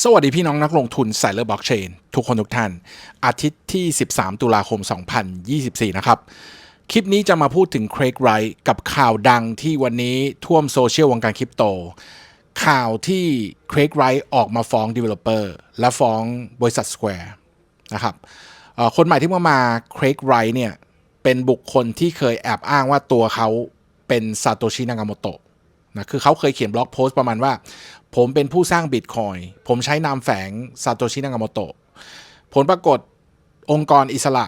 สวัสดีพี่น้องนักลงทุนสายเลอร์บล็อกเชนทุกคนทุกท่าน อาทิตย์ที่ 13 ตุลาคม 2024 นะครับ คลิปนี้จะมาพูดถึงเครกไรท์กับข่าวดังที่วันนี้ท่วมโซเชียลวงการคริปโต ข่าวที่เครกไรท์ออกมาฟ้อง Developer และฟ้องบริษัท Square นะครับคนใหม่ที่มามาเครกไรท์เนี่ย เป็นบุคคลที่เคยแอบอ้างว่าตัวเขาเป็นซาโตชินางาโมโตะนะคือเขาเคยเขียนบล็อกโพสต์ประมาณว่า ผมเป็นผู้สร้างบิตคอยผมใช้นามแฝงซาโตชินางาโมโตะผลปรากฏองค์กรอิสระ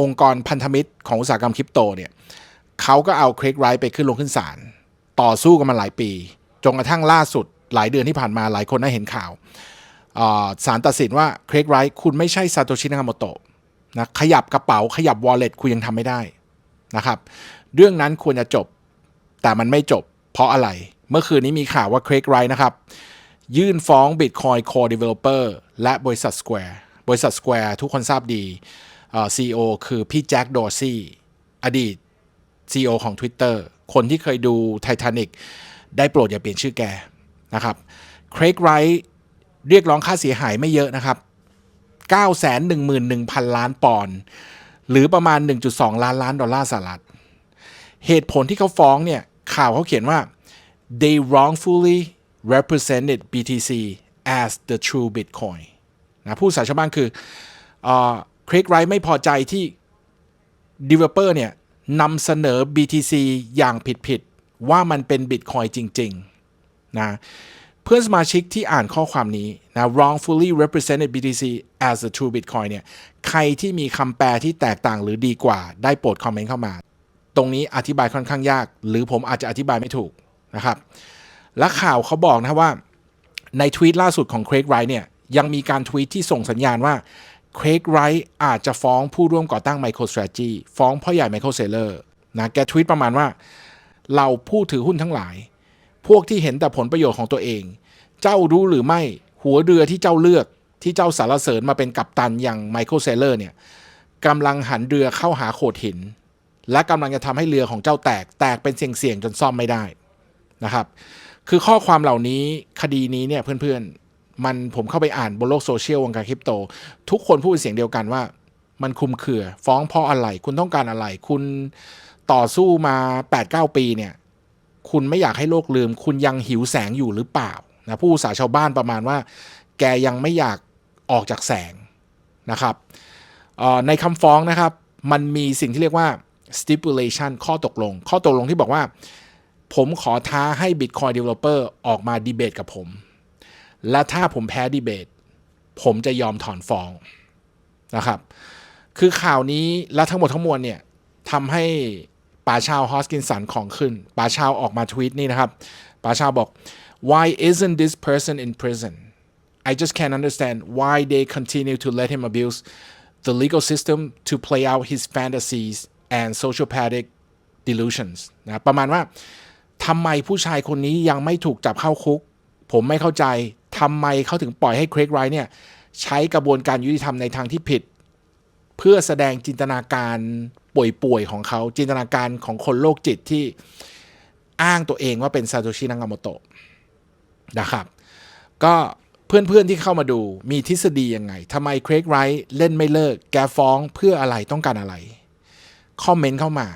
องค์กรพันธมิตรของอุตสาหกรรมคริปโตเนี่ยเขาก็เอาเครกไรท์ไปขึ้นลงขึ้นศาลต่อสู้กันมาหลายปี จนกระทั่งล่าสุดหลายเดือนที่ผ่านมาหลายคนได้เห็นข่าวอ่าศาลตัดสินว่าเครกไรท์คุณไม่ใช่ซาโตชินางาโมโตะนะขยับกระเป๋าขยับวอลเล็ตคุณยังทำไม่ได้นะครับเรื่องนั้นควรจะจบแต่มันไม่จบ เพราะอะไร เมื่อคืนนี้มีข่าวว่าเครกไรท์นะครับ ยื่นฟ้อง Bitcoin Core Developer และบริษัท Square บริษัท Square ทุกคนทราบดีเอ่อ CEO คือพี่แจ็คดอร์ซี่อดีต CEO ของ Twitter คนที่เคยดู Titanic ได้โปรดอย่าเปลี่ยนชื่อแกนะครับเครกไรท์เรียกร้องค่าเสียหายไม่เยอะนะครับ 911,000 ล้านปอนด์หรือประมาณ 1.2 ล้านล้านดอลลาร์สหรัฐ เหตุผลที่เขาฟ้องเนี่ยข่าวเขาเขียนว่า they wrongfully represented BTC as the true Bitcoin นะผู้สาชาวบ้านคือคริกไรท์ไม่พอใจที่ developer เนี่ยนำเสนอ BTC อย่างผิดๆ ว่ามันเป็น Bitcoin จริงๆนะเพื่อนสมาชิกที่อ่านข้อความนี้นะ wrongfully represented BTC as the true Bitcoin เนี่ยใครที่มีคำแปลที่แตกต่างหรือดีกว่าได้โปรดคอมเมนต์เข้ามา ตรงนี้อธิบายค่อนข้างยาก หรือผมอาจจะอธิบายไม่ถูกนะครับ และข่าวเขาบอกนะว่าในทวีตล่าสุดของเครกไรท์เนี่ยยังมีการทวีตที่ส่งสัญญาณว่าเครกไรท์อาจจะฟ้องผู้ร่วมก่อตั้ง MicroStrategy ฟ้องพ่อใหญ่ Michael Saylor นะแกทวีตประมาณว่า เราผู้ถือหุ้นทั้งหลาย พวกที่เห็นแต่ผลประโยชน์ของตัวเอง เจ้ารู้หรือไม่หัวเรือที่เจ้าเลือกที่เจ้าสารเสริญมาเป็นกัปตันอย่าง Michael Saylor เนี่ยกำลังหันเรือเข้าหาโขดหิน และกำลังจะทำให้เรือของเจ้าแตกแตกเป็นเสี่ยงๆจนซ่อมไม่ได้นะครับ คือข้อความเหล่านี้คดีนี้เนี่ยเพื่อนๆ มันผมเข้าไปอ่านบนโลกโซเชียลวงการคริปโต ทุกคนพูดเป็นเสียงเดียวกันว่า มันคุมเครือฟ้องเพราะอะไร คุณต้องการอะไร คุณต่อสู้มา 8-9 ปีเนี่ย คุณไม่อยากให้โลกลืม คุณยังหิวแสงอยู่หรือเปล่านะผู้สาชาวบ้านประมาณว่า แกยังไม่อยากออกจากแสงนะครับในคำฟ้องนะครับ มันมีสิ่งที่เรียกว่า stipulation ข้อตกลง ข้อตกลงที่บอกว่า ผมขอท้าให้ Bitcoin Developer ออกมาดีเบตกับผม และถ้าผมแพ้ดีเบต ผมจะยอมถอนฟ้องนะครับ คือข่าวนี้และทั้งหมดทั้งมวลเนี่ยทำให้ป๋าชาวฮอสกินสันของขึ้นป๋าชาวออกมาทวีตนี่นะครับป๋าชาวบอก why isn't this person in prison I just can't understand why they continue to let him abuse the legal system to play out his fantasies and sociopathic delusions นะประมาณว่า ทำไมผู้ชายคนนี้ยังไม่ถูกจับเข้าคุก ผมไม่เข้าใจทำไมเขาถึงปล่อยให้เครกไรเนี่ยใช้กระบวนการยุติธรรมในทางที่ผิด เพื่อแสดงจินตนาการป่วยๆของเขาจินตนาการของคนโรคจิตที่อ้างตัวเองว่าเป็นซาโตชินางาโมโตะนะครับ ก็เพื่อนๆที่เข้ามาดูมีทฤษฎียังไงทำไมเครกไรท์เล่นไม่เลิก แกฟ้องเพื่ออะไรต้องการอะไร คอมเมนต์เข้ามา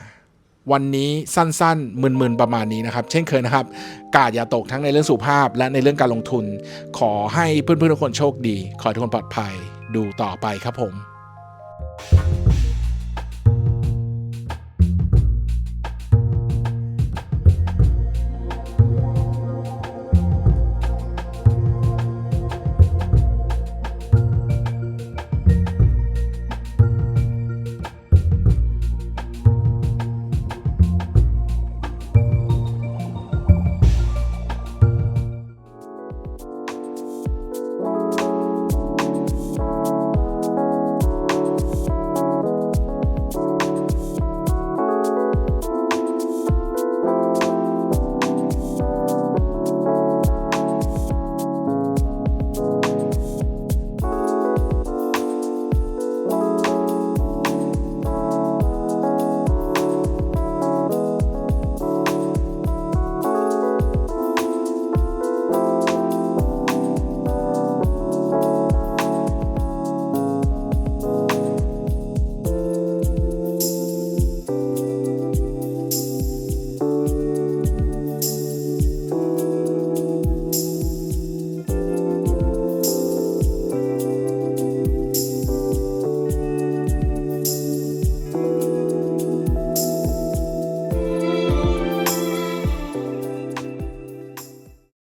วันนี้สั้นๆมึนๆประมาณนี้นะครับ เช่นเคยนะครับ กาดอย่าตกทั้งในเรื่องสุภาพ และในเรื่องการลงทุน ขอให้เพื่อนๆทุกคนโชคดี ขอทุกคนปลอดภัย ดูต่อไปครับผม